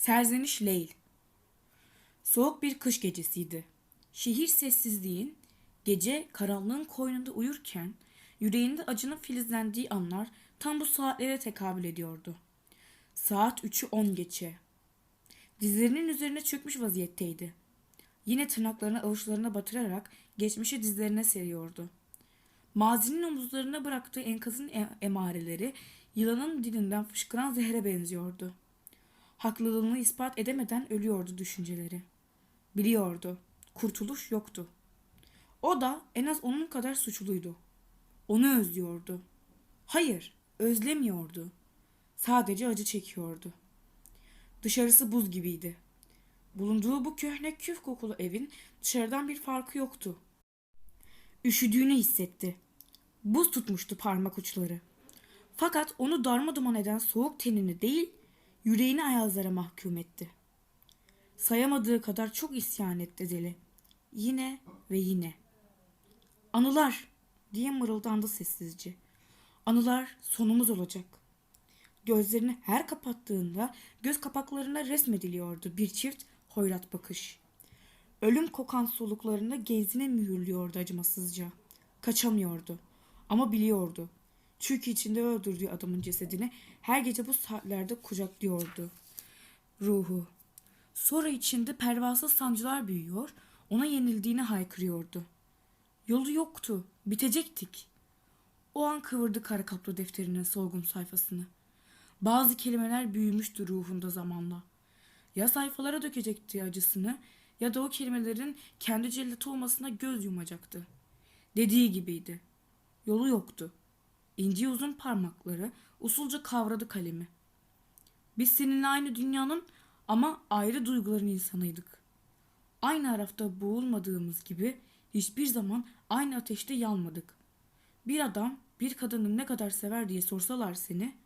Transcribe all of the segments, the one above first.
Serzeniş Leyl Soğuk bir kış gecesiydi. Şehir sessizliğin, gece karanlığın koynunda uyurken yüreğinde acının filizlendiği anlar tam bu saatlere tekabül ediyordu. Saat üçü on geçe. Dizlerinin üzerine çökmüş vaziyetteydi. Yine tırnaklarını avuçlarına batırarak geçmişi dizlerine seriyordu. Mazinin omuzlarına bıraktığı enkazın e- emareleri yılanın dilinden fışkıran zehre benziyordu. Haklılığını ispat edemeden ölüyordu düşünceleri. Biliyordu. Kurtuluş yoktu. O da en az onun kadar suçluydu. Onu özlüyordu. Hayır, özlemiyordu. Sadece acı çekiyordu. Dışarısı buz gibiydi. Bulunduğu bu köhne küf kokulu evin dışarıdan bir farkı yoktu. Üşüdüğünü hissetti. Buz tutmuştu parmak uçları. Fakat onu darmaduman eden soğuk tenini değil, yüreğini ayazlara mahkum etti. Sayamadığı kadar çok isyan etti deli. Yine ve yine. Anılar diye mırıldandı sessizce. Anılar sonumuz olacak. Gözlerini her kapattığında göz kapaklarına resmediliyordu bir çift hoyrat bakış. Ölüm kokan soluklarında gezine mühürlüyordu acımasızca. Kaçamıyordu ama biliyordu. Çünkü içinde öldürdüğü adamın cesedini her gece bu saatlerde kucaklıyordu. Ruhu. Sonra içinde pervasız sancılar büyüyor, ona yenildiğini haykırıyordu. Yolu yoktu, bitecektik. O an kıvırdı kara kaplı defterinin solgun sayfasını. Bazı kelimeler büyümüştü ruhunda zamanla. Ya sayfalara dökecekti acısını ya da o kelimelerin kendi celleti olmasına göz yumacaktı. Dediği gibiydi. Yolu yoktu. İnci uzun parmakları usulca kavradı kalemi. Biz seninle aynı dünyanın ama ayrı duyguların insanıydık. Aynı arafta boğulmadığımız gibi hiçbir zaman aynı ateşte yanmadık. Bir adam bir kadını ne kadar sever diye sorsalar seni,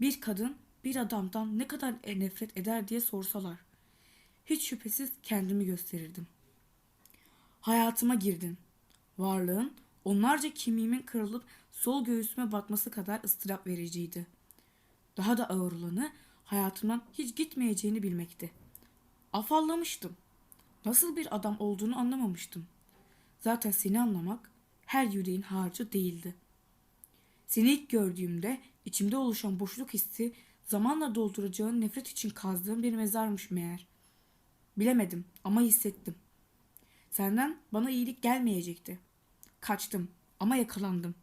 bir kadın bir adamdan ne kadar nefret eder diye sorsalar, hiç şüphesiz kendimi gösterirdim. Hayatıma girdin. Varlığın onlarca kemiğimin kırılıp sol göğsüme batması kadar ıstırap vericiydi. Daha da ağır olanı hayatımdan hiç gitmeyeceğini bilmekti. Afallamıştım. Nasıl bir adam olduğunu anlamamıştım. Zaten seni anlamak her yüreğin harcı değildi. Seni ilk gördüğümde içimde oluşan boşluk hissi zamanla dolduracağın nefret için kazdığım bir mezarmış meğer. Bilemedim ama hissettim. Senden bana iyilik gelmeyecekti. Kaçtım ama yakalandım.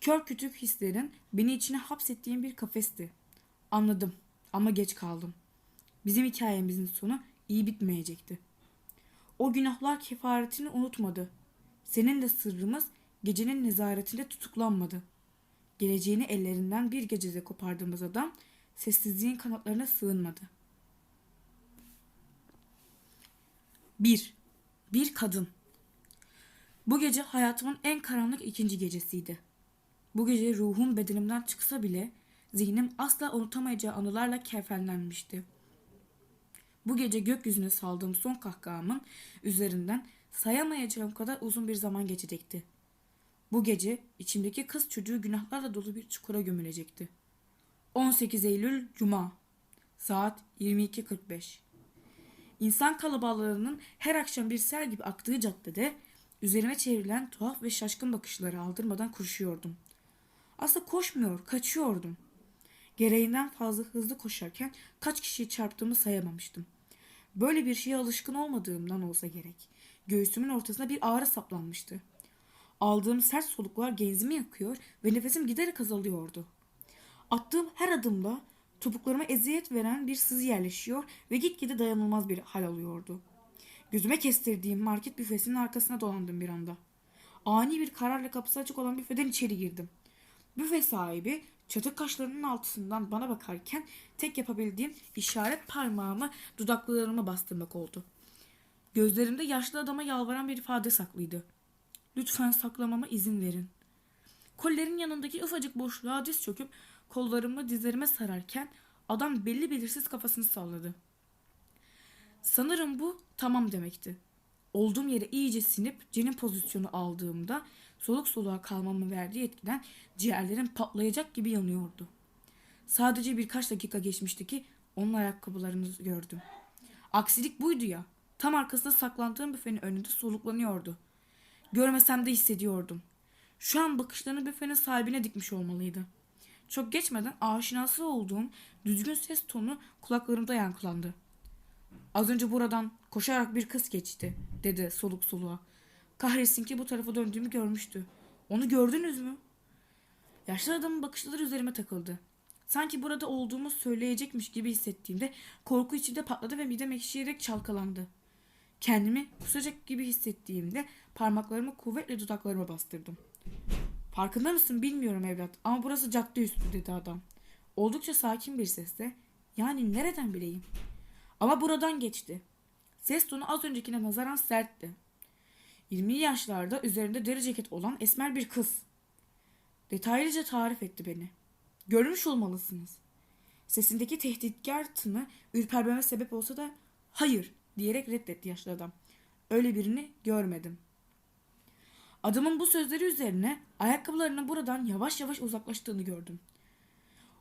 Kör kütük hislerin beni içine hapsettiğin bir kafesti. Anladım ama geç kaldım. Bizim hikayemizin sonu iyi bitmeyecekti. O günahlar kefaretini unutmadı. Senin de sırrımız gecenin nezaretinde tutuklanmadı. Geleceğini ellerinden bir gecede kopardığımız adam sessizliğin kanatlarına sığınmadı. 1. Bir kadın. Bu gece hayatımın en karanlık ikinci gecesiydi. Bu gece ruhum bedenimden çıksa bile zihnim asla unutamayacağı anılarla kefenlenmişti. Bu gece gökyüzüne saldığım son kahkahamın üzerinden sayamayacağım kadar uzun bir zaman geçecekti. Bu gece içimdeki kız çocuğu günahlarla dolu bir çukura gömülecekti. 18 Eylül Cuma Saat 22.45 İnsan kalabalığının her akşam bir sel gibi aktığı caddede üzerime çevrilen tuhaf ve şaşkın bakışları aldırmadan koşuyordum. Aslında koşmuyor, kaçıyordum. Gereğinden fazla hızlı koşarken kaç kişiyi çarptığımı sayamamıştım. Böyle bir şeye alışkın olmadığımdan olsa gerek. Göğsümün ortasına bir ağrı saplanmıştı. Aldığım sert soluklar genzimi yakıyor ve nefesim giderek azalıyordu. Attığım her adımda topuklarıma eziyet veren bir sızı yerleşiyor ve gitgide dayanılmaz bir hal alıyordu. Gözüme kestirdiğim market büfesinin arkasına dolandım bir anda. Ani bir kararla kapısı açık olan büfeden içeri girdim. Büfe sahibi çatık kaşlarının altından bana bakarken tek yapabildiğim işaret parmağımı dudaklarıma bastırmak oldu. Gözlerimde yaşlı adama yalvaran bir ifade saklıydı. Lütfen saklamama izin verin. Kollerin yanındaki ufacık boşluğa diz çöküp kollarımı dizlerime sararken adam belli belirsiz kafasını salladı. Sanırım bu tamam demekti. Olduğum yere iyice sinip cenin pozisyonu aldığımda soluk soluğa kalmamı verdiği etkiden ciğerlerim patlayacak gibi yanıyordu. Sadece birkaç dakika geçmişti ki onun ayakkabılarını gördüm. Aksilik buydu ya. Tam arkasında saklandığım büfenin önünde soluklanıyordu. Görmesem de hissediyordum. Şu an bakışlarını büfenin sahibine dikmiş olmalıydı. Çok geçmeden aşinası olduğum düzgün ses tonu kulaklarımda yankılandı. Az önce buradan koşarak bir kız geçti dedi soluk soluğa. Kahretsin ki bu tarafa döndüğümü görmüştü. Onu gördünüz mü? Yaşlı adamın bakışları üzerime takıldı. Sanki burada olduğumu söyleyecekmiş gibi hissettiğimde korku içinde patladı ve midem ekşiyerek çalkalandı. Kendimi kusacak gibi hissettiğimde parmaklarımı kuvvetle dudaklarıma bastırdım. Farkında mısın bilmiyorum evlat ama burası cadde üstü dedi adam. Oldukça sakin bir sesle yani nereden bileyim? Ama buradan geçti. Ses tonu az öncekine nazaran sertti. 20 yaşlarda üzerinde deri ceket olan esmer bir kız. Detaylıca tarif etti beni. Görmüş olmalısınız. Sesindeki tehditkar tını ürpermeme sebep olsa da hayır diyerek reddetti yaşlı adam. Öyle birini görmedim. Adamın bu sözleri üzerine ayakkabılarının buradan yavaş yavaş uzaklaştığını gördüm.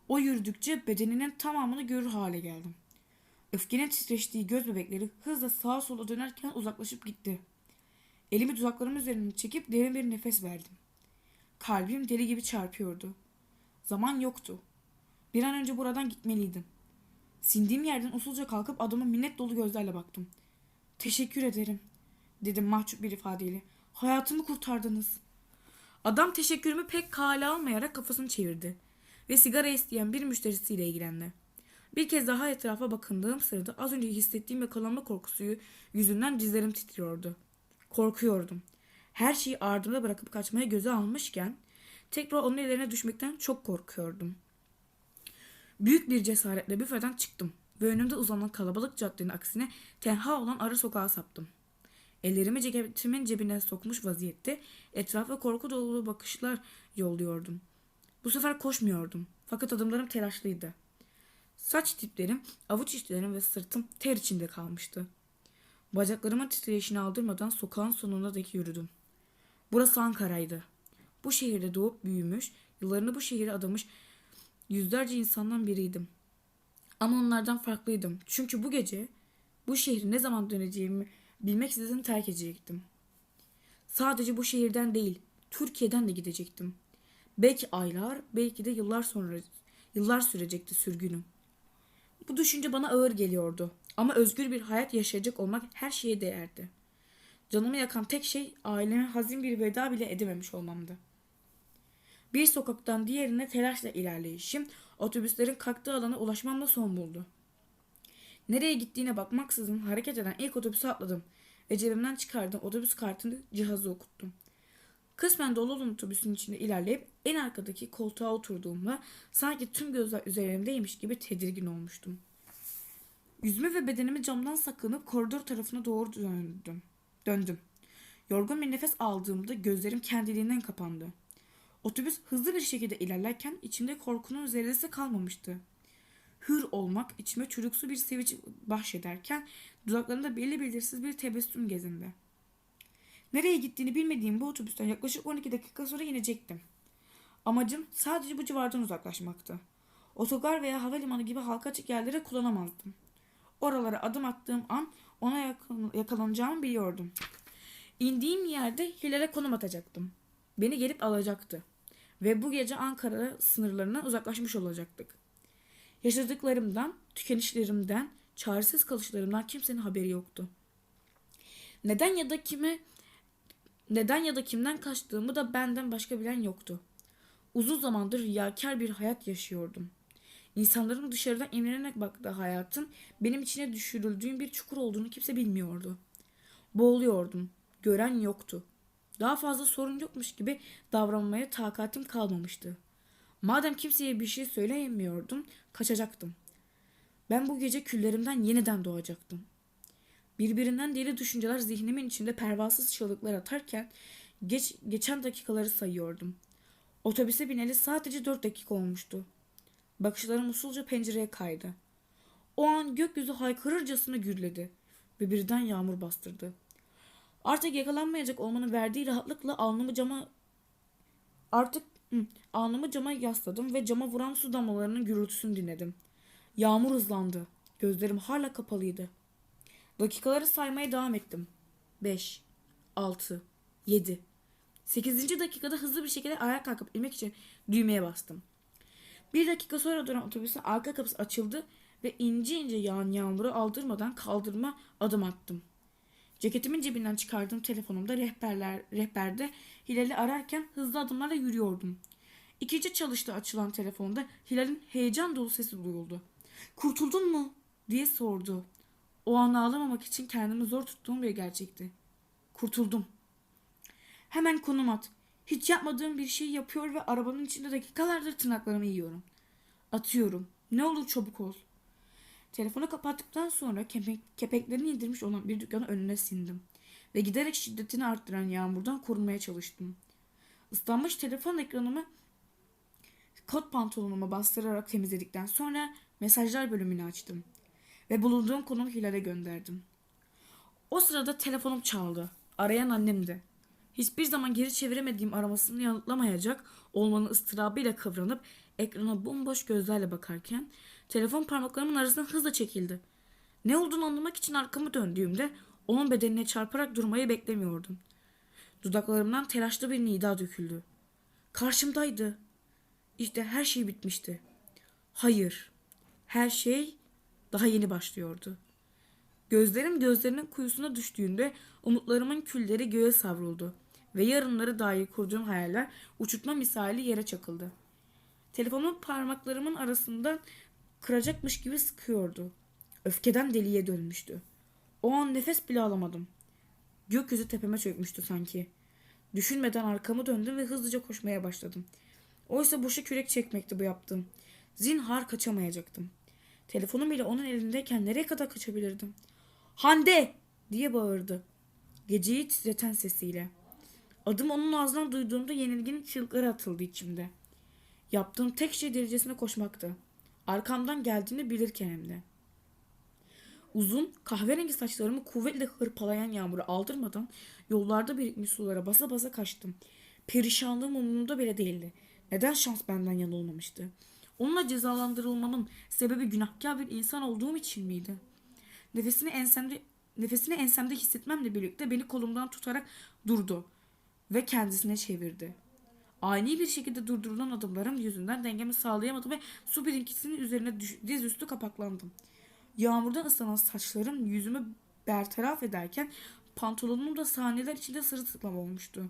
O yürüdükçe bedeninin tamamını görür hale geldim. Öfkenin titreştiği göz bebekleri hızla sağa sola dönerken uzaklaşıp gitti. Elimi dudaklarım üzerine çekip derin bir nefes verdim. Kalbim deli gibi çarpıyordu. Zaman yoktu. Bir an önce buradan gitmeliydim. Sindiğim yerden usulca kalkıp adama minnet dolu gözlerle baktım. Teşekkür ederim, dedim mahcup bir ifadeyle. Hayatımı kurtardınız. Adam teşekkürümü pek kale almayarak kafasını çevirdi ve sigara isteyen bir müşterisiyle ilgilendi. Bir kez daha etrafa bakındığım sırada az önce hissettiğim yakalanma korkusu yüzünden dizlerim titriyordu. Korkuyordum. Her şeyi ardımda bırakıp kaçmaya göze almışken tekrar onun ellerine düşmekten çok korkuyordum. Büyük bir cesaretle büfeden çıktım ve önümde uzanan kalabalık caddenin aksine tenha olan ara sokağa saptım. Ellerimi ceketimin cebine sokmuş vaziyette etrafa korku dolu bakışlar yolluyordum. Bu sefer koşmuyordum fakat adımlarım telaşlıydı. Saç tiplerim, avuç içlerim ve sırtım ter içinde kalmıştı. Bacaklarımın titreşini aldırmadan sokağın sonuna dek yürüdüm. Burası Ankara'ydı. Bu şehirde doğup büyümüş, yıllarını bu şehire adamış yüzlerce insandan biriydim. Ama onlardan farklıydım. Çünkü bu gece bu şehri ne zaman döneceğimi bilmeksizin terk edecektim. Sadece bu şehirden değil, Türkiye'den de gidecektim. Belki aylar, belki de yıllar sonra yıllar sürecekti sürgünüm. Bu düşünce bana ağır geliyordu. Ama özgür bir hayat yaşayacak olmak her şeye değerdi. Canımı yakan tek şey aileme hazin bir veda bile edememiş olmamdı. Bir sokaktan diğerine telaşla ilerleyişim otobüslerin kalktığı alana ulaşmamla son buldu. Nereye gittiğine bakmaksızın hareket eden ilk otobüse atladım ve cebimden çıkardığım otobüs kartını cihazı okuttum. Kısmen dolu otobüsün içinde ilerleyip en arkadaki koltuğa oturduğumda sanki tüm gözler üzerimdeymiş gibi tedirgin olmuştum. Yüzümü ve bedenimi camdan sakınıp koridor tarafına doğru döndüm. Döndüm. Yorgun bir nefes aldığımda gözlerim kendiliğinden kapandı. Otobüs hızlı bir şekilde ilerlerken içimde korkunun zerresi kalmamıştı. Hür olmak içime çocuksu bir sevinç bahşederken dudaklarımda belli belirsiz bir tebessüm gezindi. Nereye gittiğini bilmediğim bu otobüsten yaklaşık 12 dakika sonra inecektim. Amacım sadece bu civardan uzaklaşmaktı. Otogar veya havalimanı gibi halka açık yerlere kullanamazdım. Oralara adım attığım an ona yakın, yakalanacağımı biliyordum. İndiğim yerde Hilal'e konum atacaktım. Beni gelip alacaktı. Ve bu gece Ankara sınırlarından uzaklaşmış olacaktık. Yaşadıklarımdan, tükenişlerimden, çaresiz kalışlarımdan kimsenin haberi yoktu. Neden ya da kime neden ya da kimden kaçtığımı da benden başka bilen yoktu. Uzun zamandır riyakar bir hayat yaşıyordum. İnsanların dışarıdan imrenerek baktığı hayatın benim içine düşürüldüğüm bir çukur olduğunu kimse bilmiyordu. Boğuluyordum. Gören yoktu. Daha fazla sorun yokmuş gibi davranmaya takatim kalmamıştı. Madem kimseye bir şey söyleyemiyordum, kaçacaktım. Ben bu gece küllerimden yeniden doğacaktım. Birbirinden deli düşünceler zihnimin içinde pervasız çığlıklar atarken geç, geçen dakikaları sayıyordum. Otobüse bineli sadece dört dakika olmuştu. Bakışlarım usulca pencereye kaydı. O an gökyüzü haykırırcasına gürledi ve birden yağmur bastırdı. Artık yakalanmayacak olmanın verdiği rahatlıkla alnımı cama artık hı, alnımı cama yasladım ve cama vuran su damlalarının gürültüsünü dinledim. Yağmur hızlandı. Gözlerim hala kapalıydı. Dakikaları saymaya devam ettim. 5, 6, 7. 8. dakikada hızlı bir şekilde ayağa kalkıp inmek için düğmeye bastım. Bir dakika sonra duran otobüsün arka kapısı açıldı ve ince ince yağan yağmuru aldırmadan kaldırma adım attım. Ceketimin cebinden çıkardığım telefonumda rehberler, rehberde Hilal'i ararken hızlı adımlarla yürüyordum. İkinci çalıştı açılan telefonda Hilal'in heyecan dolu sesi duyuldu. Kurtuldun mu? diye sordu. O an ağlamamak için kendimi zor tuttuğum bir gerçekti. Kurtuldum. Hemen konum at. Hiç yapmadığım bir şey yapıyor ve arabanın içinde dakikalardır tırnaklarımı yiyorum. Atıyorum. Ne olur çabuk ol. Telefonu kapattıktan sonra kepek, kepeklerini indirmiş olan bir dükkanın önüne sindim. Ve giderek şiddetini arttıran yağmurdan korunmaya çalıştım. Islanmış telefon ekranımı kot pantolonuma bastırarak temizledikten sonra mesajlar bölümünü açtım. Ve bulunduğum konumu Hilal'e gönderdim. O sırada telefonum çaldı. Arayan annemdi. Hiçbir zaman geri çeviremediğim aramasını yanıtlamayacak olmanın ıstırabıyla kıvranıp ekrana bomboş gözlerle bakarken telefon parmaklarımın arasından hızla çekildi. Ne olduğunu anlamak için arkamı döndüğümde onun bedenine çarparak durmayı beklemiyordum. Dudaklarımdan telaşlı bir nida döküldü. Karşımdaydı. İşte her şey bitmişti. Hayır. Her şey daha yeni başlıyordu. Gözlerim gözlerinin kuyusuna düştüğünde umutlarımın külleri göğe savruldu ve yarınları dair kurduğum hayaller uçurtma misali yere çakıldı. Telefonun parmaklarımın arasından kıracakmış gibi sıkıyordu. Öfkeden deliye dönmüştü. O an nefes bile alamadım. Gökyüzü tepeme çökmüştü sanki. Düşünmeden arkamı döndüm ve hızlıca koşmaya başladım. Oysa boşa kürek çekmekti bu yaptığım. Zinhar kaçamayacaktım. Telefonum bile onun elindeyken nereye kadar kaçabilirdim? Hande! diye bağırdı. Geceyi titreten sesiyle. Adım onun ağzından duyduğumda yenilginin çığlıkları atıldı içimde. Yaptığım tek şey derecesine koşmaktı. Arkamdan geldiğini bilirken hem de. Uzun kahverengi saçlarımı kuvvetle hırpalayan yağmuru aldırmadan yollarda birikmiş sulara basa basa kaçtım. Perişanlığım umurumda bile değildi. Neden şans benden yana olmamıştı? Onunla cezalandırılmamın sebebi günahkar bir insan olduğum için miydi? Nefesini ensemde nefesini ensemde hissetmemle birlikte beni kolumdan tutarak durdu ve kendisine çevirdi. Ani bir şekilde durdurulan adımlarım yüzünden dengemi sağlayamadım ve su birikintisinin üzerine düş- dizüstü kapaklandım. Yağmurdan ıslanan saçlarım yüzümü bertaraf ederken pantolonum da saniyeler içinde sırılsıklam olmuştu.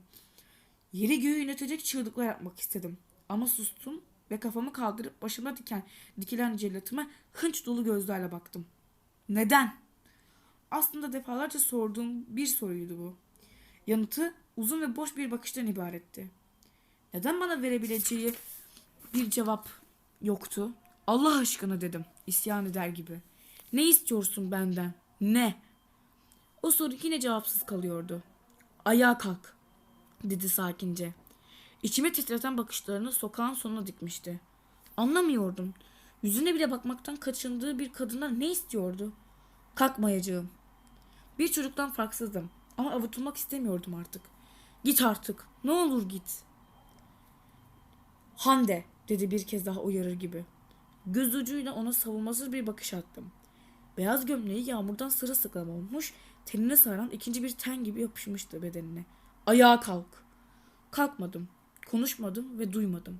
Yeri göğü yönetecek çığlıklar yapmak istedim. Ama sustum ve kafamı kaldırıp başıma diken dikilen cellatıma hınç dolu gözlerle baktım. Neden? Aslında defalarca sorduğum bir soruydu bu. Yanıtı uzun ve boş bir bakıştan ibaretti. Neden bana verebileceği bir cevap yoktu? Allah aşkına dedim isyan eder gibi. Ne istiyorsun benden? Ne? O soru yine cevapsız kalıyordu. Ayağa kalk dedi sakince. İçimi titreten bakışlarını sokağın sonuna dikmişti. Anlamıyordum. Yüzüne bile bakmaktan kaçındığı bir kadından ne istiyordu? Kalkmayacağım. Bir çocuktan farksızdım ama avutulmak istemiyordum artık. Git artık. Ne olur git. Hande dedi bir kez daha uyarır gibi. Göz ucuyla ona savunmasız bir bakış attım. Beyaz gömleği yağmurdan sırılsıklam olmuş, tenine saran ikinci bir ten gibi yapışmıştı bedenine. Ayağa kalk. Kalkmadım. Konuşmadım ve duymadım.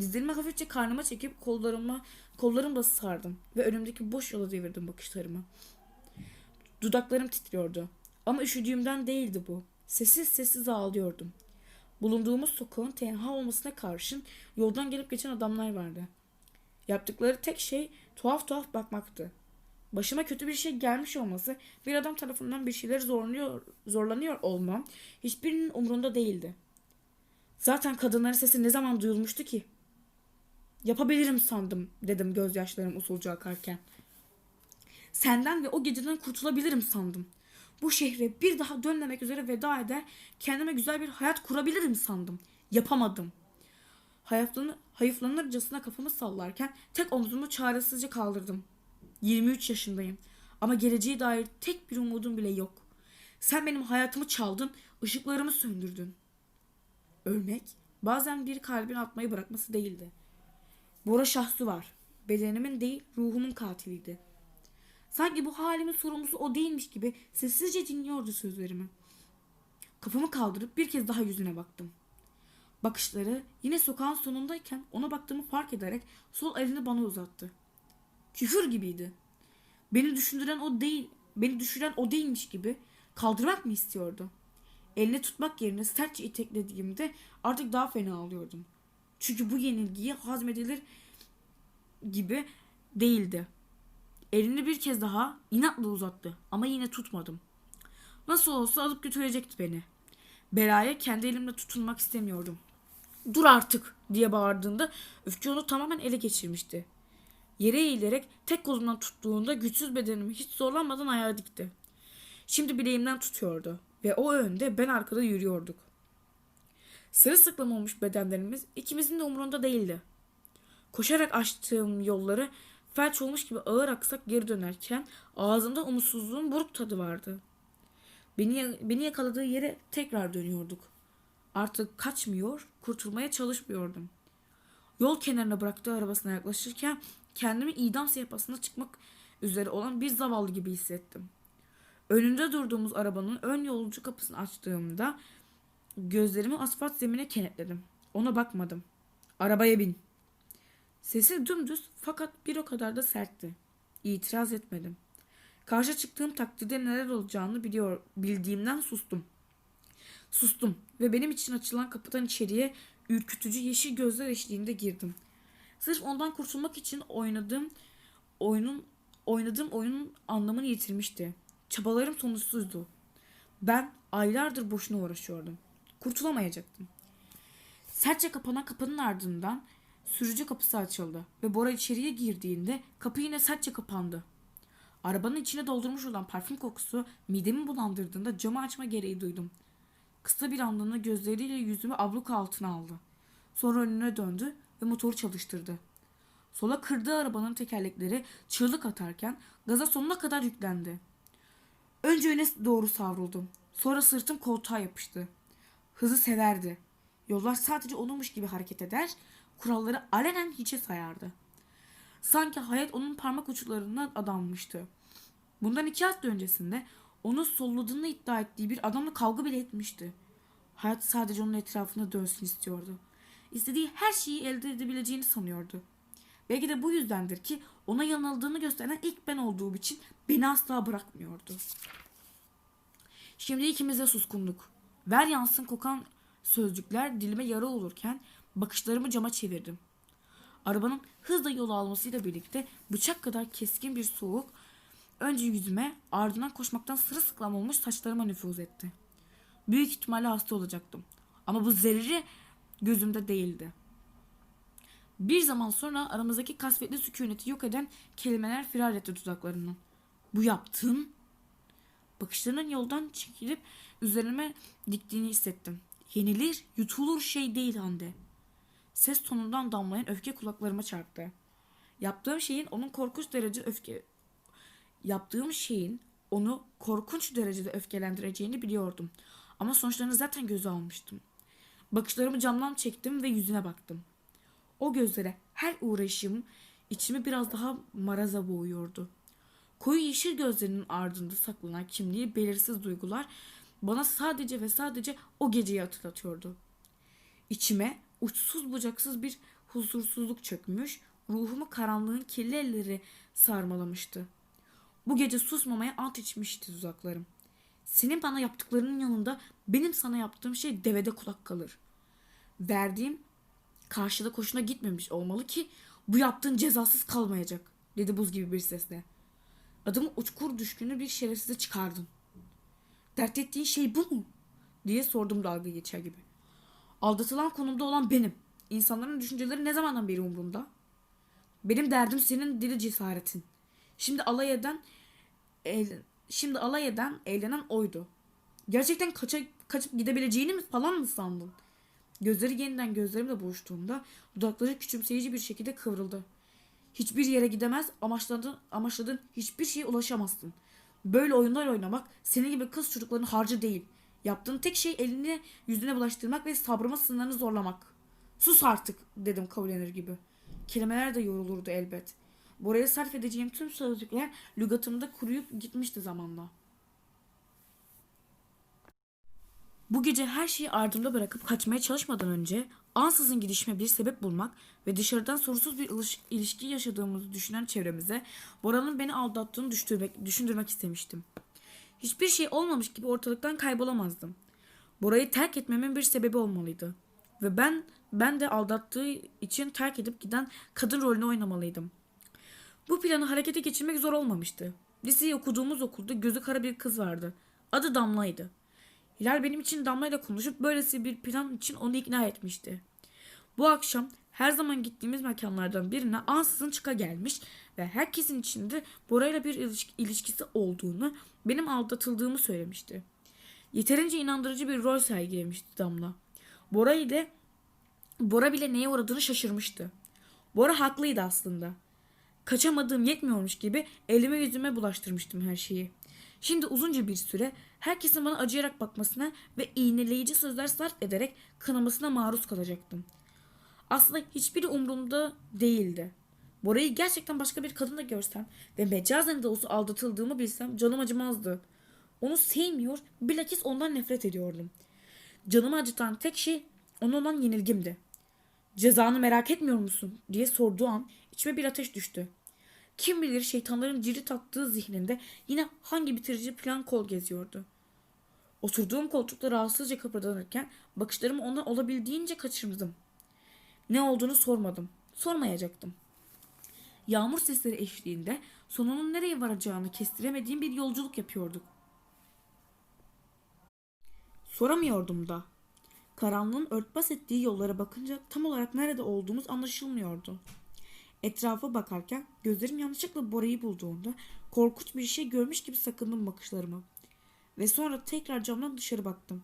Dizlerimi hafifçe karnıma çekip kollarıma kollarımla sardım ve önümdeki boş yola devirdim bakışlarımı. Dudaklarım titriyordu. Ama üşüdüğümden değildi bu. Sessiz sessiz ağlıyordum. Bulunduğumuz sokağın tenha olmasına karşın yoldan gelip geçen adamlar vardı. Yaptıkları tek şey tuhaf tuhaf bakmaktı. Başıma kötü bir şey gelmiş olması, bir adam tarafından bir şeyleri zorlanıyor, zorlanıyor olmam hiçbirinin umurunda değildi. Zaten kadınların sesi ne zaman duyulmuştu ki? Yapabilirim sandım dedim gözyaşlarım usulca akarken. Senden ve o geceden kurtulabilirim sandım. Bu şehre bir daha dönmemek üzere veda eder, kendime güzel bir hayat kurabilirim sandım. Yapamadım. Hayaflanır, hayıflanırcasına kafamı sallarken tek omzumu çaresizce kaldırdım. 23 yaşındayım ama geleceğe dair tek bir umudum bile yok. Sen benim hayatımı çaldın, ışıklarımı söndürdün. Ölmek bazen bir kalbin atmayı bırakması değildi. Bora şahsı var. bedenimin değil ruhumun katiliydi. Sanki bu halimin sorumlusu o değilmiş gibi sessizce dinliyordu sözlerimi. Kafamı kaldırıp bir kez daha yüzüne baktım. Bakışları yine sokağın sonundayken ona baktığımı fark ederek sol elini bana uzattı. Küfür gibiydi. Beni düşündüren o değil, beni düşüren o değilmiş gibi kaldırmak mı istiyordu? Elini tutmak yerine sertçe iteklediğimde artık daha fena alıyordum. Çünkü bu yenilgiyi hazmedilir gibi değildi. Elini bir kez daha inatla uzattı ama yine tutmadım. Nasıl olsa alıp götürecekti beni. Belaya kendi elimle tutunmak istemiyordum. Dur artık diye bağırdığında öfke onu tamamen ele geçirmişti. Yere eğilerek tek kolumdan tuttuğunda güçsüz bedenimi hiç zorlanmadan ayağa dikti. Şimdi bileğimden tutuyordu ve o önde ben arkada yürüyorduk. Sırılsıklam olmuş bedenlerimiz ikimizin de umurunda değildi. Koşarak açtığım yolları felç olmuş gibi ağır aksak geri dönerken ağzımda umutsuzluğun buruk tadı vardı. Beni, beni yakaladığı yere tekrar dönüyorduk. Artık kaçmıyor, kurtulmaya çalışmıyordum. Yol kenarına bıraktığı arabasına yaklaşırken kendimi idam sehpasına çıkmak üzere olan bir zavallı gibi hissettim. Önünde durduğumuz arabanın ön yolcu kapısını açtığımda gözlerimi asfalt zemine kenetledim. Ona bakmadım. Arabaya bin. Sesi dümdüz fakat bir o kadar da sertti. İtiraz etmedim. Karşı çıktığım takdirde neler olacağını biliyor, bildiğimden sustum. Sustum ve benim için açılan kapıdan içeriye ürkütücü yeşil gözler eşliğinde girdim. Sırf ondan kurtulmak için oynadığım oyunun oynadığım oyunun anlamını yitirmişti. Çabalarım sonuçsuzdu. Ben aylardır boşuna uğraşıyordum. Kurtulamayacaktım. Sertçe kapanan kapının ardından sürücü kapısı açıldı ve Bora içeriye girdiğinde kapı yine sertçe kapandı. Arabanın içine doldurmuş olan parfüm kokusu midemi bulandırdığında camı açma gereği duydum. Kısa bir anlığına gözleriyle yüzümü abluka altına aldı. Sonra önüne döndü ve motoru çalıştırdı. Sola kırdığı arabanın tekerlekleri çığlık atarken gaza sonuna kadar yüklendi. Önce öne doğru savruldum. Sonra sırtım koltuğa yapıştı. Hızı severdi. Yollar sadece onunmuş gibi hareket eder, kuralları alenen hiçe sayardı. Sanki hayat onun parmak uçlarından adanmıştı. Bundan iki hafta öncesinde onu solladığını iddia ettiği bir adamla kavga bile etmişti. Hayat sadece onun etrafında dönsün istiyordu. İstediği her şeyi elde edebileceğini sanıyordu. Belki de bu yüzdendir ki ona yanıldığını gösteren ilk ben olduğum için beni asla bırakmıyordu. Şimdi ikimiz de suskunduk. Ver yansın kokan sözcükler dilime yara olurken bakışlarımı cama çevirdim. Arabanın hızla yol almasıyla birlikte bıçak kadar keskin bir soğuk önce yüzüme ardından koşmaktan sırılsıklam olmuş saçlarıma nüfuz etti. Büyük ihtimalle hasta olacaktım. Ama bu zerre gözümde değildi. Bir zaman sonra aramızdaki kasvetli sükuneti yok eden kelimeler firar etti dudaklarından. Bu yaptığın... Bakışlarının yoldan çekilip üzerime diktiğini hissettim. Yenilir, yutulur şey değil Hande. Ses tonundan damlayan öfke kulaklarıma çarptı. Yaptığım şeyin onun korkunç derece öfke... Yaptığım şeyin onu korkunç derecede öfkelendireceğini biliyordum. Ama sonuçlarını zaten göze almıştım. Bakışlarımı camdan çektim ve yüzüne baktım. O gözlere her uğraşım içimi biraz daha maraza boğuyordu. Koyu yeşil gözlerinin ardında saklanan kimliği belirsiz duygular bana sadece ve sadece o geceyi hatırlatıyordu. İçime uçsuz bucaksız bir huzursuzluk çökmüş, ruhumu karanlığın kirli elleri sarmalamıştı. Bu gece susmamaya ant içmişti tuzaklarım. Senin bana yaptıklarının yanında benim sana yaptığım şey devede kulak kalır. Verdiğim karşılık hoşuna gitmemiş olmalı ki bu yaptığın cezasız kalmayacak dedi buz gibi bir sesle. Adımı uçkur düşkünü bir şerefsize çıkardın. Dert ettiğin şey bu mu? diye sordum dalga geçer gibi. Aldatılan konumda olan benim. İnsanların düşünceleri ne zamandan beri umurumda? Benim derdim senin dili cesaretin. Şimdi alay eden eğlen, şimdi alay eden eğlenen oydu. Gerçekten kaça, kaçıp gidebileceğini mi falan mı sandın? Gözleri yeniden gözlerimle buluştuğunda dudakları küçümseyici bir şekilde kıvrıldı. Hiçbir yere gidemez, amaçladığın, amaçladığın hiçbir şeye ulaşamazsın. Böyle oyunlar oynamak senin gibi kız çocuklarının harcı değil. Yaptığın tek şey elini yüzüne bulaştırmak ve sabrımı sınırlarını zorlamak. Sus artık dedim kabullenir gibi. kelimeler de yorulurdu elbet. Bora'ya sarf edeceğim tüm sözcükler lügatımda kuruyup gitmişti zamanla. Bu gece her şeyi ardımda bırakıp kaçmaya çalışmadan önce ansızın gidişime bir sebep bulmak ve dışarıdan sorunsuz bir iliş- ilişki yaşadığımızı düşünen çevremize Bora'nın beni aldattığını düşürmek, düşündürmek istemiştim. Hiçbir şey olmamış gibi ortalıktan kaybolamazdım. Bora'yı terk etmemin bir sebebi olmalıydı. Ve ben ben de aldattığı için terk edip giden kadın rolünü oynamalıydım. Bu planı harekete geçirmek zor olmamıştı. Liseyi okuduğumuz okulda gözü kara bir kız vardı. Adı Damla'ydı. Hilal benim için Damla'yla konuşup böylesi bir plan için onu ikna etmişti. Bu akşam her zaman gittiğimiz mekanlardan birine ansızın çıka gelmiş ve herkesin içinde Bora'yla bir ilişki- ilişkisi olduğunu, benim aldatıldığımı söylemişti. Yeterince inandırıcı bir rol sergilemişti Damla. Bora ile Bora bile neye uğradığını şaşırmıştı. Bora haklıydı aslında. Kaçamadığım yetmiyormuş gibi elime yüzüme bulaştırmıştım her şeyi. Şimdi uzunca bir süre herkesin bana acıyarak bakmasına ve iğneleyici sözler sarf ederek kınamasına maruz kalacaktım. Aslında hiçbiri umurumda değildi. Bora'yı gerçekten başka bir kadınla görsem ve mecazen de olsa aldatıldığımı bilsem canım acımazdı. Onu sevmiyor, bilakis ondan nefret ediyordum. Canımı acıtan tek şey ona olan yenilgimdi. Cezanı merak etmiyor musun diye sorduğu an içime bir ateş düştü. Kim bilir şeytanların ciri taktığı zihninde yine hangi bitirici plan kol geziyordu. Oturduğum koltukta rahatsızca kıpırdanırken bakışlarımı ondan olabildiğince kaçırdım. Ne olduğunu sormadım. Sormayacaktım. Yağmur sesleri eşliğinde sonunun nereye varacağını kestiremediğim bir yolculuk yapıyorduk. Soramıyordum da. Karanlığın örtbas ettiği yollara bakınca tam olarak nerede olduğumuz anlaşılmıyordu. Etrafa bakarken gözlerim yanlışlıkla Bora'yı bulduğunda korkunç bir şey görmüş gibi sakındım bakışlarımı. Ve sonra tekrar camdan dışarı baktım.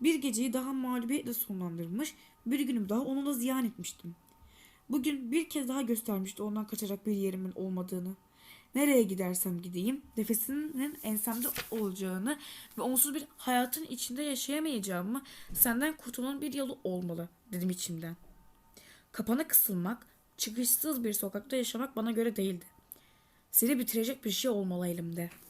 Bir geceyi daha mağlubiyetle sonlandırmış, bir günüm daha onunla ziyan etmiştim. Bugün bir kez daha göstermişti ondan kaçacak bir yerimin olmadığını. Nereye gidersem gideyim nefesinin ensemde olacağını ve onsuz bir hayatın içinde yaşayamayacağımı senden kurtulmanın bir yolu olmalı dedim içimden. Kapana kısılmak, çıkışsız bir sokakta yaşamak bana göre değildi. Seni bitirecek bir şey olmalı elimde.''